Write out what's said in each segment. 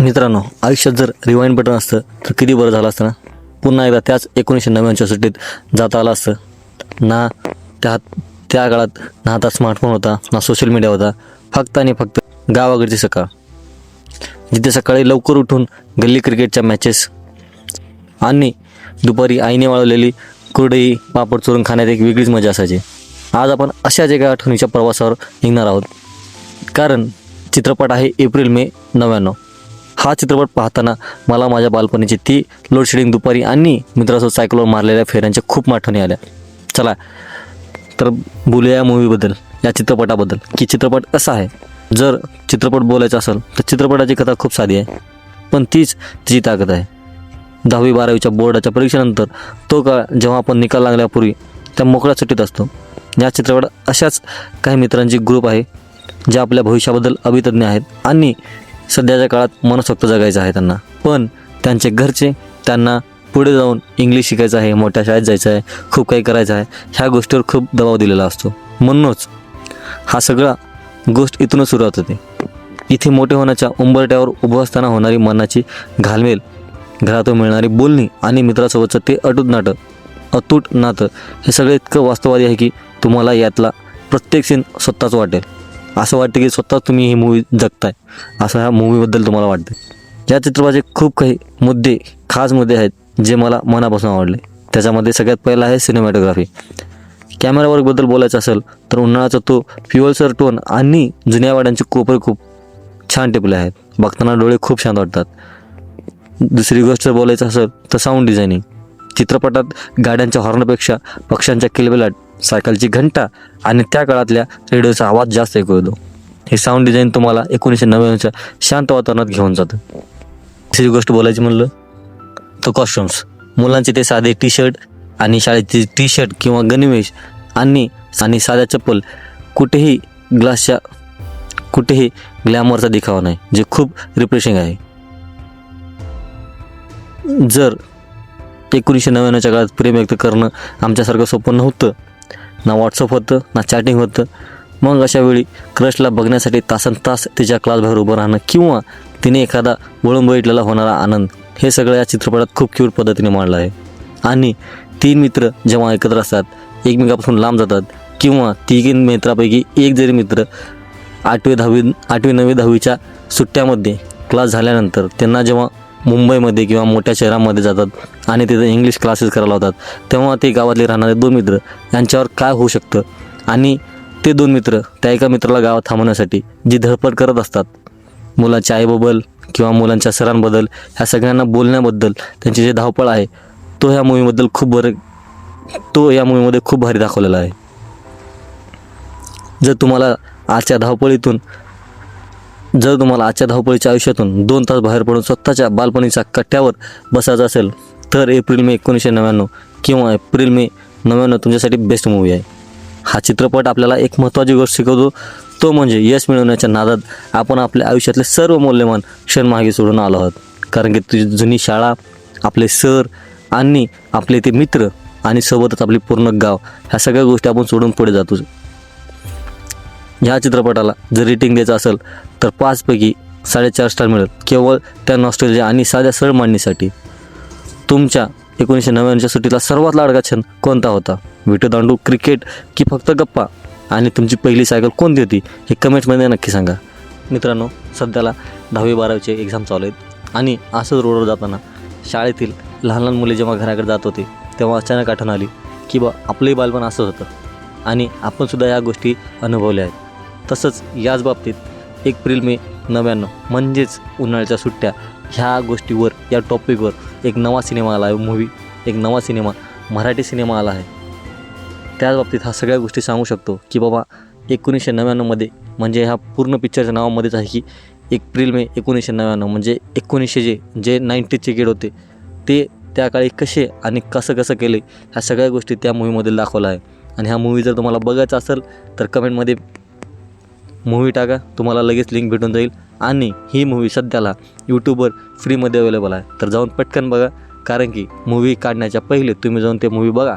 मित्रांनो आयुष्यात जर रिवाईंड बटन असतं तर किती बरं झालं असतं ना? पुन्हा एकदा त्याच एकोणीसशे नव्याण्णवच्या सुट्टीत जाता आलं असतं. ना त्या त्या काळात ना आता स्मार्टफोन होता ना सोशल मीडिया होता. फक्त आणि फक्त गावाकडची सकाळ. जिथे सकाळी लवकर उठून गल्ली क्रिकेटच्या मॅचेस आणि दुपारी आईने वाळवलेली कुरडई पापड चोरून खाण्यात एक वेगळीच मजा असायची. आज आपण अशाच एका आठवणीच्या प्रवासावर निघणार आहोत. कारण चित्रपट आहे एप्रिल मे नव्याण्णव. हा चित्रपट पाहताना मला माझ्या बालपणीची ती लोडशेडिंग दुपारी आणि मित्रासोबत सायकलवर मारलेल्या फेऱ्यांच्या खूप आठवणी आल्या. चला तर बोलूया या मूवीबद्दल या चित्रपटाबद्दल की चित्रपट कसा आहे. जर चित्रपट बोलायचा असेल तर चित्रपटाची कथा खूप साधी आहे पण तीच तिची ताकद आहे. दहावी बारावीच्या बोर्डाच्या परीक्षेनंतर तो काळ जेव्हा आपण निकाल लागल्यापूर्वी त्या मोकळ्या सुट्टीत असतो. या चित्रपट अशाच काही मित्रांची ग्रुप आहे जे आपल्या भविष्याबद्दल अभितज्ञ आहेत आणि सध्याच्या काळात मनसोक्त जगायचं आहे त्यांना. पण त्यांचे घरचे त्यांना पुढे जाऊन इंग्लिश शिकायचं आहे मोठ्या शाळेत जायचं आहे खूप काही करायचं आहे ह्या गोष्टीवर खूप दबाव दिलेला असतो. म्हणूनच हा सगळा गोष्ट इथूनच सुरुवात होते इथे मोठे होण्याच्या उंबरट्यावर उभं असताना होणारी मनाची घालमेल घरातून मिळणारी बोलणी आणि मित्रासोबतचं ते अटूट नाटं अतूट नातं हे सगळं इतकं वास्तववादी आहे की तुम्हाला यातला प्रत्येक सीन स्वतःच वाटेल. असं वाटतं की स्वतः तुम्ही ही मूवी जगताय. असं ह्या मूवीबद्दल तुम्हाला वाटतं या चित्रपटाचे खूप काही मुद्दे खास मुद्दे आहेत जे मला मनापासून आवडले. त्याच्यामध्ये सगळ्यात पहिला आहे सिनेमॅटोग्राफी कॅमेरा वर्कबद्दल बोलायचं असेल तर उन्हाळ्याचा तो प्युअलसर टोन आणि जुन्या वाड्यांचे कोपरे खूप छान टिपले आहेत. बघताना डोळे खूप छान वाटतात. दुसरी गोष्ट जर बोलायचं असेल तर साऊंड डिझायनिंग चित्रपटात गाड्यांच्या हॉर्नपेक्षा पक्ष्यांच्या किलबिलाट सायकलची घंटा आणि त्या काळातल्या रेडिओचा आवाज जास्त ऐकू येतो. हे साऊंड डिझाईन तुम्हाला एकोणीसशे नव्याण्णवच्या शांत वातावरणात घेऊन जातं. तिसरी गोष्ट बोलायची म्हणलं तर कॉस्ट्युम्स मुलांचे ते साधे टी शर्ट आणि शाळेचे टी शर्ट किंवा गणवेश आणि आणि साध्या चप्पल कुठेही ग्लासच्या कुठेही ग्लॅमरचा दिखावा नाही जे खूप रिफ्रेशिंग आहे. जर एकोणीसशे नव्याण्णवच्या काळात प्रेम व्यक्त करणं आमच्यासारखं सोपं नव्हतं ना व्हॉट्सअप होतं ना चॅटिंग होतं. मग अशा वेळी क्रशला बघण्यासाठी तासन तास तिच्या क्लासबाहेर उभं राहणं किंवा तिने एखादा वळून बघितलेला होणारा आनंद हे सगळं या चित्रपटात खूप क्यूट पद्धतीने मांडलं आहे. आणि तीन मित्र जेव्हा एकत्र असतात एकमेकापासून लांब जातात किंवा तिघी मित्रापैकी एक जरी मित्र आठवी दहावी आठवी नववी दहावीच्या सुट्ट्यामध्ये क्लास झाल्यानंतर त्यांना जेव्हा मुंबईमध्ये किंवा मोठ्या शहरामध्ये जातात आणि तिथं इंग्लिश क्लासेस करायला होतात तेव्हा ते गावातले राहणारे दोन मित्र यांच्यावर काय होऊ शकतं? आणि ते दोन मित्र त्या एका मित्राला गावात थांबवण्यासाठी जी धडपड करत असतात मुलांच्या आईबद्दल किंवा मुलांच्या सरांबद्दल ह्या सगळ्यांना बोलण्याबद्दल त्यांची जे धावपळ आहे तो ह्या मूवीबद्दल खूप बरं तो या मूवीमध्ये खूप भारी दाखवलेला आहे. जर तुम्हाला आजच्या धावपळीतून जर तुम्हाला आजच्या धावपळीच्या आयुष्यातून दोन तास बाहेर पडून स्वतःच्या बालपणीच्या कट्ट्यावर बसायचं असेल तर एप्रिल मे एकोणीसशे नव्याण्णव किंवा एप्रिल मे नव्याण्णव तुमच्यासाठी बेस्ट मूवी आहे. हा चित्रपट आपल्याला एक महत्त्वाची गोष्ट शिकवतो. तो म्हणजे यश मिळवण्याच्या नादात आपण आपल्या आयुष्यातले सर्व मौल्यवान क्षण मागे सोडून आलो आहोत. कारण की तुझी जुनी शाळा आपले सर आणि आपले ते मित्र आणि सोबतच आपली पूर्ण गाव ह्या सगळ्या गोष्टी आपण सोडून पुढे जातो. ह्या चित्रपटाला जर रेटिंग द्यायचं असेल तर पाचपैकी साडेचार स्टार मिळेल. केवळ त्या नॉस्ट्रेलिया आणि साध्या सरळ मांडणीसाठी. तुमच्या एकोणीसशे नव्याण्णवच्या सुट्टीला सर्वात लाडका छंद कोणता होता? विटो दांडू क्रिकेट की फक्त गप्पा? आणि तुमची पहिली सायकल कोणती होती? हे कमेंट्समध्ये नक्की सांगा. मित्रांनो सध्याला दहावी बारावीचे एक्झाम चालू आहेत. आणि असंच रोडवर जाताना शाळेतील लहान लहान मुले जेव्हा घराकडे जात होते तेव्हा अचानक आठवण आली की बा आपलंही बालपण असंच होतं. आणि आपणसुद्धा या गोष्टी अनुभवल्या आहेत. तसंच याच बाबतीत एप्रिल मे नव्याण्णव म्हणजेच उन्हाळ्याच्या सुट्ट्या ह्या गोष्टीवर या टॉपिकवर एक नवा सिनेमा आला आहे मूवी एक नवा सिनेमा मराठी सिनेमा आला आहे. त्याच बाबतीत हा सगळ्या गोष्टी सांगू शकतो की बाबा एकोणीसशे नव्याण्णवमध्ये म्हणजे ह्या पूर्ण पिक्चरच्या नावामध्येच आहे की एप्रिल मे एकोणीसशे नव्याण्णव म्हणजे एकोणीसशे जे जे नाईन्टीजचे गेड होते ते त्या काळी कसे आणि कसं कसं केले ह्या सगळ्या गोष्टी त्या मूवीमध्ये दाखवल्या आहे. आणि ह्या मूवी जर तुम्हाला बघायचा असेल तर कमेंटमध्ये मूवी टाका तुम्हाला लगेच लिंक भेटून जाईल. आणि ही मूवी सध्याला यूट्यूबवर फ्रीमध्ये अवेलेबल आहे. तर जाऊन पटकन बघा कारण की मूवी काढण्याच्या पहिले तुम्ही जाऊन ते मूवी बघा.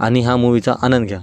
आणि ह्या मूवीचा आनंद घ्या.